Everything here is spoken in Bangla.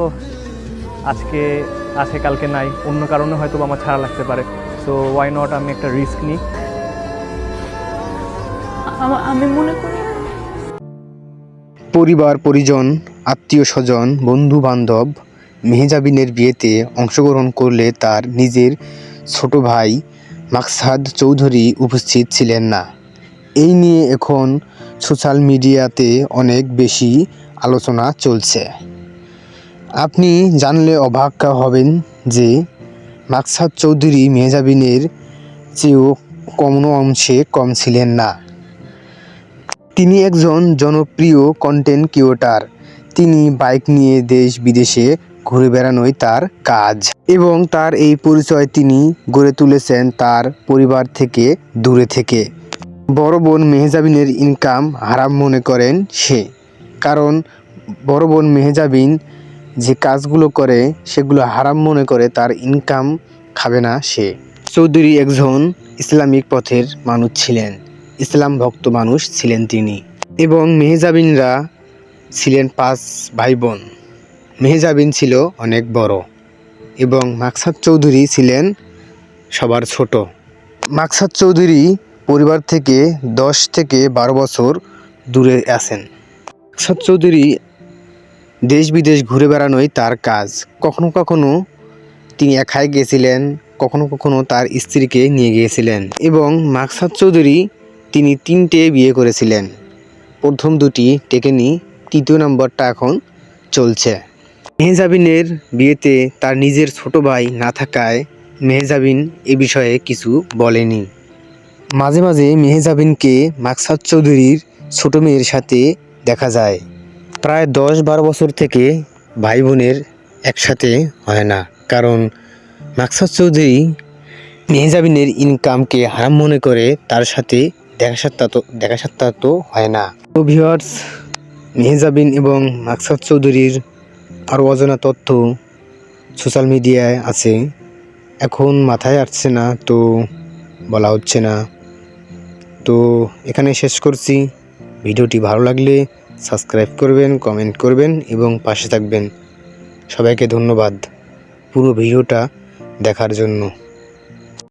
ও আজকে আছে কালকে নাই। অন্য কারণে হয়তো বা আমার ছাড়া লাগতে পারে। সো ওয়াই নট আমি একটা রিস্ক নিই। আমি মনে করি পরিবার পরিজন আত্মীয় স্বজন বন্ধু বান্ধব মেহজাবিনের বিয়েতে অংশগ্রহণ করলে তার নিজের ছোট ভাই মাকসাদ চৌধুরী উপস্থিত ছিলেন না। এই নিয়ে এখন সোশ্যাল মিডিয়াতে অনেক বেশি আলোচনা চলছে। আপনি জানলে অবাক হবেন যে মাকসাদ চৌধুরী মেহজাবিনের চেয়েও কোনো অংশে কম ছিলেন না। তিনি একজন জনপ্রিয় কন্টেন্ট ক্রিয়েটার তিনি বাইক নিয়ে দেশ বিদেশে ঘুরে বেড়ানোই তার কাজ এবং তার এই পরিচয় তিনি গড়ে তুলেছেন তার পরিবার থেকে দূরে থেকে। বড় বোন মেহজাবিনের ইনকাম হারাম মনে করেন সে। কারণ বড় বোন মেহজাবিন যে কাজগুলো করে, সেগুলো হারাম মনে করে তার ইনকাম খাবে না সে। চৌধুরী একজন ইসলামিক পথের মানুষ ছিলেন। ইসলাম ভক্ত মানুষ ছিলেন তিনি। এবং মেহজাবিনরা ছিলেন পাঁচ ভাই বোন মেহজাবিন ছিল অনেক বড় এবং মাকসাদ চৌধুরী ছিলেন সবার ছোট। মাকসাদ চৌধুরী পরিবার থেকে দশ থেকে বারো বছর দূরে আছেন। মাকসাদ চৌধুরী দেশ বিদেশ ঘুরে বেড়ানোই তার কাজ। কখনো কখনো তিনি একাই গিয়েছিলেন, কখনো কখনো তার স্ত্রীকে নিয়ে গিয়েছিলেন এবং মাকসাদ চৌধুরী তিনি তিনটে বিয়ে করেছিলেন। প্রথম দুটি টেকেনি তৃতীয় নম্বরটা এখন চলছে। মেহজাবিনের বিয়েতে তার নিজের ছোট ভাই না থাকায় মেহজাবিন এ বিষয়ে কিছু বলেনি। মাঝে মাঝে মেহজাবিনকে মাকসাদ চৌধুরীর ছোট মেয়ের সাথে দেখা যায়। প্রায় দশ বারো বছর থেকে ভাই বোনের একসাথে হয় না। কারণ মাকসাদ চৌধুরী মেহজাবিনের ইনকামকে হারাম মনে করে তার সাথে দেখা সাক্ষাৎ দেখা সাক্ষাৎ তো হয় না। তো ভিউয়ার্স মেহজাবিন এবং মাকসাদ চৌধুরীর আরও অজানা তথ্য সোশ্যাল মিডিয়ায় আছে। এখন মাথায় আসছে না, তো বলা হচ্ছে না। তো এখানে শেষ করছি। ভিডিওটি ভালো লাগলে সাবস্ক্রাইব করবেন কমেন্ট করবেন এবং পাশে থাকবেন। সবাইকে ধন্যবাদ পুরো ভিডিওটা দেখার জন্য।